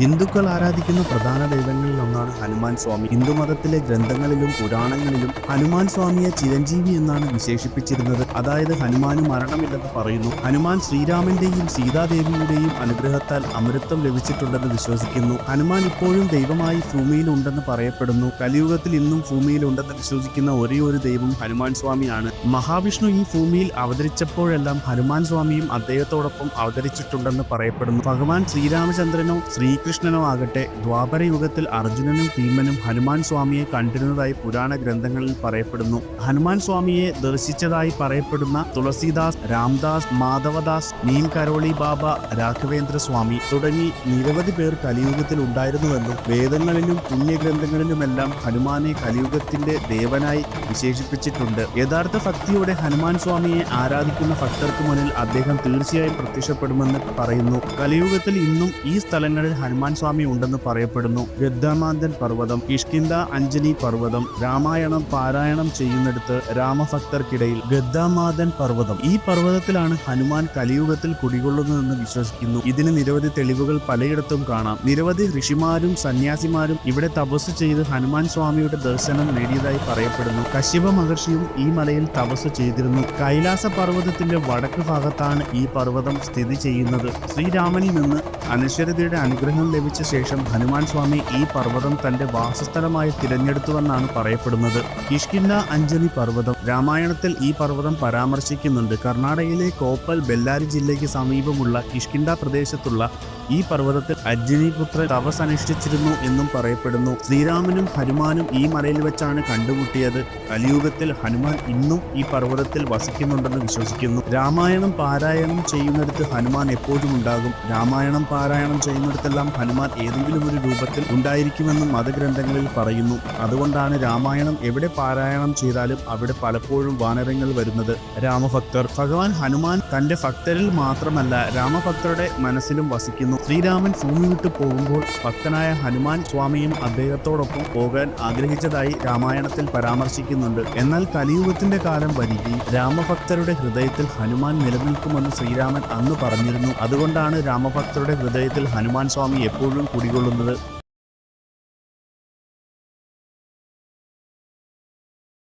ഹിന്ദുക്കൾ ആരാധിക്കുന്ന പ്രധാന ദൈവങ്ങളിൽ ഒന്നാണ് ഹനുമാൻ സ്വാമി. ഹിന്ദു മതത്തിലെ ഗ്രന്ഥങ്ങളിലും പുരാണങ്ങളിലും ഹനുമാൻ സ്വാമിയെ ചിരഞ്ജീവി എന്നാണ് വിശേഷിപ്പിച്ചിരുന്നത്. അതായത് ഹനുമാന് മരണമില്ലെന്ന് പറയുന്നു. ഹനുമാൻ ശ്രീരാമന്റെയും സീതാദേവിയുടെയും അനുഗ്രഹത്താൽ അമൃത്വം ലഭിച്ചിട്ടുണ്ടെന്ന് വിശ്വസിക്കുന്നു. ഹനുമാൻ ഇപ്പോഴും ദൈവമായി ഭൂമിയിൽ ഉണ്ടെന്ന് പറയപ്പെടുന്നു. കലിയുഗത്തിൽ ഇന്നും ഭൂമിയിൽ ഉണ്ടെന്ന് വിശ്വസിക്കുന്ന ഒരേ ഒരു ദൈവം ഹനുമാൻ സ്വാമിയാണ്. മഹാവിഷ്ണു ഈ ഭൂമിയിൽ അവതരിച്ചപ്പോഴെല്ലാം ഹനുമാൻ സ്വാമിയും അദ്ദേഹത്തോടൊപ്പം അവതരിച്ചിട്ടുണ്ടെന്ന് പറയപ്പെടുന്നു. ഭഗവാൻ ശ്രീരാമചന്ദ്രനോ ശ്രീകൃഷ്ണനോ ആകട്ടെ ദ്വാപരയുഗത്തിൽ അർജുനനും ഭീമനും ഹനുമാൻ സ്വാമിയെ കണ്ടിരുന്നതായി പുരാണ ഗ്രന്ഥങ്ങളിൽ പറയപ്പെടുന്നു. ഹനുമാൻ സ്വാമിയെ ദർശിച്ചതായി പറയപ്പെടുന്ന തുളസീദാസ് രാംദാസ് മാധവദാസ് മീൻ കരോളി ബാബ രാഘവേന്ദ്ര സ്വാമി തുടങ്ങി നിരവധി പേർ കലിയുഗത്തിൽ ഉണ്ടായിരുന്നുവെന്നും വേദങ്ങളിലും പുണ്യഗ്രന്ഥങ്ങളിലുമെല്ലാം ഹനുമാനെ കലിയുഗത്തിന്റെ ദേവനായി വിശേഷിപ്പിച്ചിട്ടുണ്ട്. യഥാർത്ഥ ഭക്തിയോടെ ഹനുമാൻ സ്വാമിയെ ആരാധിക്കുന്ന ഭക്തർക്ക് മുന്നിൽ അദ്ദേഹം തീർച്ചയായും പ്രത്യക്ഷപ്പെടുമെന്ന് പറയുന്നു. കലിയുഗത്തിൽ ഇന്നും ഈ സ്ഥലങ്ങളിൽ ഹനുമാൻ സ്വാമി ഉണ്ടെന്ന് പറയപ്പെടുന്നു. ഗദ്ദാമാന്തൻ പർവതം ഇഷ്കിന്ദ അഞ്ജനി പർവതം രാമായണം പാരായണം ചെയ്യുന്നിടത്ത് രാമഭക്തർക്കിടയിൽ ഗദ്ദാമാതൻ പർവതം. ഈ പർവതത്തിലാണ് ഹനുമാൻ കലിയുഗത്തിൽ കുടികൊള്ളുന്നതെന്ന് വിശ്വസിക്കുന്നു. ഇതിന് നിരവധി തെളിവുകൾ പലയിടത്തും കാണാം. നിരവധി ഋഷിമാരും സന്യാസിമാരും ഇവിടെ തപസ് ചെയ്ത് ഹനുമാൻ സ്വാമിയുടെ ദർശനം നേടിയതായി പറയപ്പെടുന്നു. കശ്യപ മഹർഷിയും ഈ മലയിൽ തപസ് ചെയ്തിരുന്നു. കൈലാസ പർവതത്തിന്റെ വടക്ക് ഭാഗത്താണ് ഈ പർവതം സ്ഥിതി ചെയ്യുന്നത്. ശ്രീരാമനിൽ നിന്ന് അനശ്വരതയുടെ അനുഗ്രഹം ലഭിച്ച ശേഷം ഹനുമാൻ സ്വാമി ഈ പർവതം തന്റെ വാസസ്ഥലമായി തിരഞ്ഞെടുത്തുവെന്നാണ് പറയപ്പെടുന്നത്. കിഷ്കിന്ന അഞ്ജലി പർവതം രാമായണത്തിൽ ഈ പർവതം പരാമർശിക്കുന്നുണ്ട്. കർണാടകയിലെ കോപ്പൽ ബെല്ലാരി ജില്ലയ്ക്ക് സമീപമുള്ള കിഷ്കിണ്ട പ്രദേശത്തുള്ള ഈ പർവതത്തിൽ അഞ്ജനിപുത്രൻ തപസ് അനുഷ്ഠിച്ചിരുന്നു എന്നും പറയപ്പെടുന്നു. ശ്രീരാമനും ഹനുമാനും ഈ മലയിൽ വെച്ചാണ് കണ്ടുമുട്ടിയത്. കലിയുഗത്തിൽ ഹനുമാൻ ഇന്നും ഈ പർവതത്തിൽ വസിക്കുന്നുണ്ടെന്ന് വിശ്വസിക്കുന്നു. രാമായണം പാരായണം ചെയ്യുന്നിടത്ത് ഹനുമാൻ എപ്പോഴും ഉണ്ടാകും. രാമായണം പാരായണം ചെയ്യുന്നിടത്തെല്ലാം ഹനുമാൻ ഏതെങ്കിലും ഒരു രൂപത്തിൽ ഉണ്ടായിരിക്കുമെന്നും മതഗ്രന്ഥങ്ങളിൽ പറയുന്നു. അതുകൊണ്ടാണ് രാമായണം എവിടെ പാരായണം ചെയ്താലും അവിടെ പലപ്പോഴും വാനരങ്ങൾ വരുന്നത്. രാമഭക്തർ. ഭഗവാൻ ഹനുമാൻ തന്റെ ഭക്തരിൽ മാത്രമല്ല രാമഭക്തരുടെ മനസ്സിലും വസിക്കുന്നു. ശ്രീരാമൻ ഭൂമി വിട്ടു പോകുമ്പോൾ ഭക്തനായ ഹനുമാൻ സ്വാമിയും അദ്ദേഹത്തോടൊപ്പം പോകാൻ ആഗ്രഹിച്ചതായി രാമായണത്തിൽ പരാമർശിക്കുന്നുണ്ട്. എന്നാൽ കലിയുഗത്തിന്റെ കാലം വരികയും രാമഭക്തരുടെ ഹൃദയത്തിൽ ഹനുമാൻ നിലനിൽക്കുമെന്ന് ശ്രീരാമൻ അന്ന് പറഞ്ഞിരുന്നു. അതുകൊണ്ടാണ് രാമഭക്തരുടെ ഹൃദയത്തിൽ ഹനുമാൻ സ്വാമി എപ്പോഴും കുടികൊള്ളുന്നത്